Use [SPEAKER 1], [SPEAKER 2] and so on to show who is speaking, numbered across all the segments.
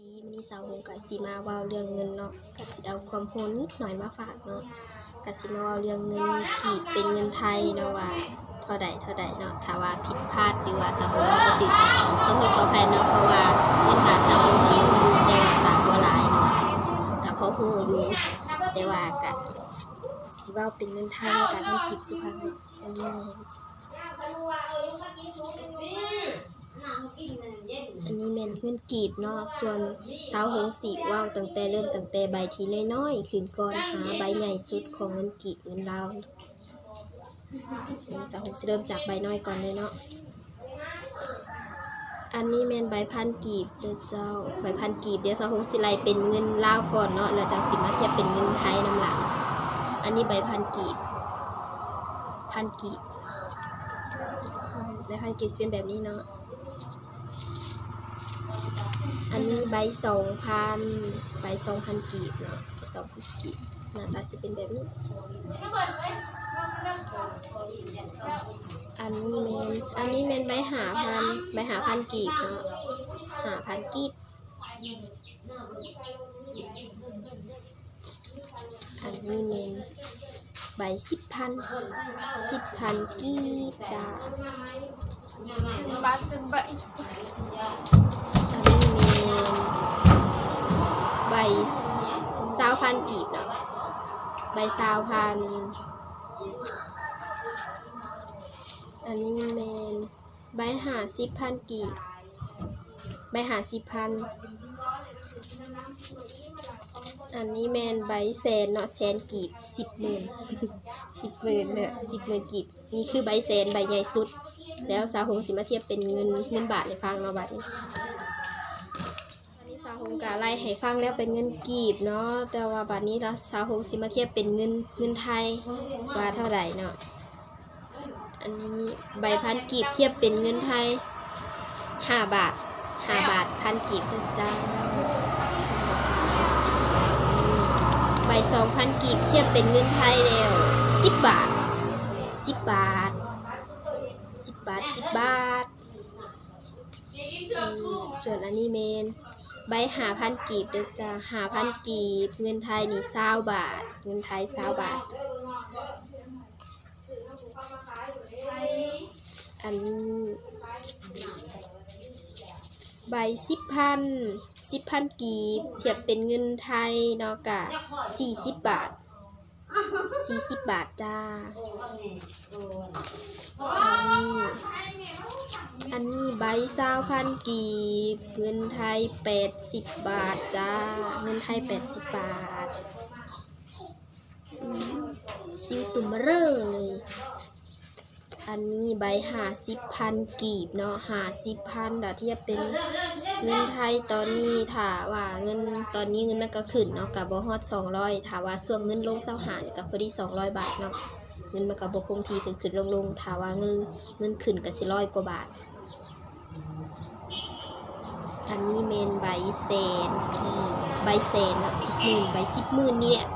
[SPEAKER 1] ดีมื้อนี้สาวหงกะสิมาว้าเรื่องเงินเนาะกะสิเอาความรู้นิดหน่อยมาฝากเนาะกะสิมาว้าเรื่องเงินกีบเป็นเงินไทยเนาะว่าเท่าใดเท่าใดเนาะถ้าว่าผิดพลาดหรือว่าสาวหงเว้าบ่ถูกก็ขอโทษขออภัยเนาะเพราะว่าเงินบาทสาวหงก็รู้อยู่แต่ว่ากะบ่หลายเนาะกะพอรู้อยู่แต่ว่ากะสิเว้าเป็นเงินไทยกะเงินกีบสุพรรณเนาะ อันนี้อันนี้แม่นเงินกีบเนาะส่วนเท้าหงสีว้าวตั้งแต่เริ่มตั้งแต่ใบที่น้อยๆขึ้นก่อนหาใบใหญ่สุดของเงินกีบเงินลาวสาวหงสิเริ่มจากใบน้อยก่อนเลยเนาะอันนี้แม่นใบพันกีบเด้อเจ้าใบพันกีบเดี๋ยวสาวหงสิไลเป็นเงินลาวก่อนเนาะแล้วจังสิมาเทียบเป็นเงินไทยนำหลังอันนี้ใบพันกีบพันกีบใบพันกีบเป็นแบบนี้เนาะ อันนี้ใบสองพันใบสองพันกีบเนาะสองพันกีบหน้าตาจะเป็นแบบนี้ อันนี้เมนอันนี้เมนใบหาพันใบหาพันกีบเนาะหาพันกีบอันนี้เมนใบสิบพันสิบพันกีบจ้า
[SPEAKER 2] บ้านเป็นใบ
[SPEAKER 1] อันนี้เมนใบสาวพันกีบเนาะใบสาวพัน อันนี้เมนใบหาสิบพันกีบใบหาสิบพัน อันนี้แมนใบแสนเนาะแสนกีบสิบหมื่นสิบหมื่นเนี่ยสิบหมื่นกีบนี่คือใบแสนใบใหญ่สุด แล้วสาวหงสิมาเทียบเป็นเงินเงินบาทให้ฟังเนาะบัดนี้อันนี้สาวหงกะไล่ให้ฟังแล้วเป็นเงินกีบเนาะแต่ว่าบัดนี้เราสาวหงสิมาเทียบเป็นเงินเงินไทยว่าเท่าไหร่เนาะอันนี้ใบพันกีบเทียบเป็นเงินไทยห้าบาทห้าบาทพันกีบนะจ๊ะใบสองพันกีบเทียบเป็นเงินไทยแล้วสิบบาทสิบบาท บบาทสิบบาท ส่วนอันนี้เมน ใบหาพันกีบเด้อจ้าหาพันกีบ เงินไทยนี่เศร้าบาท เงินไทยเศร้าบาท อันนี้ใบสิบพันสิบพันกีบ เทียบเป็นเงินไทยเนาะกะสี่สิบบาทสี่สิบบาทจ้าอันนี้ อัน นี้ใบซาวพันกีบ เงินไทยแปดสิบบาทจ้า เงินไทยแปดสิบบาทซิวตุ่มเร่อเลย อันนี้ใบหาสิบพันกีบเนาะหาสิบพันดาเทียบเป็นเงินไทยตอนนี้ถ้าว่าเงินตอนนี้เงินมันก็ขึ้นเนาะกับบอฮอดสองร้อยถ้าว่าส่วนเงินลงเศร้าหารกับพอดีสองร้อยบาทเนาะเงินมันกับบอคงทีขึ้นขึ้นลงลงถ้าว่าเงินเงินขึ้นก็สิร้อยกว่าบาท อันนี้เมนใบเซนกีใบเซนเนาะสิบหมื่นใบสิบหมื่นนี่แหละ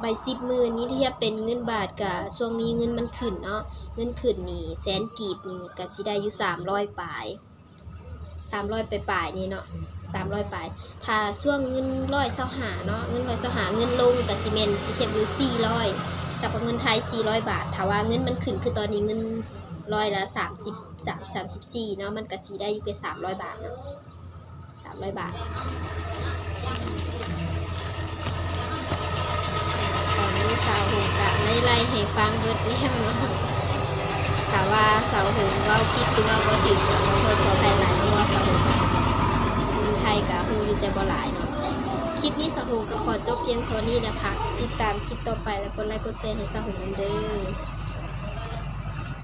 [SPEAKER 1] ใบสิบหมื่นนี่เทียบเป็นเงินบาทกับช่วงนี้เงินมันขึ้นเนาะเงินขึ้นนี่แสนกีบนี่ก็สิได้อยู่สามร้อยปลายสามร้อยไปปลายนี่เนาะสามร้อยปลายถ้าช่วงเงินร้อยเสาหาเนาะเงินร้อยเสาหาเงินลงกับซีเมนสิเทียบอยู่สี่ร้อยจากเงินไทยสี่ร้อยบาทถ้าว่าเงินมันขึ้นคือตอนนี้เงิน ร้อยละสามสิบสามสามสิบสี่เนาะมันก็สีได้อยู่แค่สามร้อยบาทเนาะสามร้อยบาทตอนนี้สาวหงกะไล่ไล่ให้ฟังเบิดแล้วเนาะถามว่าสาวหงเว่าคิดว่าบ่ถึงขอโทษขออภัยหลายเพราะว่าสาวหงเมืองไทยกะฮูอยู่แต่บ่หลายเนาะคลิปนี้สาวหงก็ขอจบเพียงเท่านี้นะพักติดตามคลิปต่อไปแล้วกดไลค์กดแชร์ให้สาวหงนเด้อ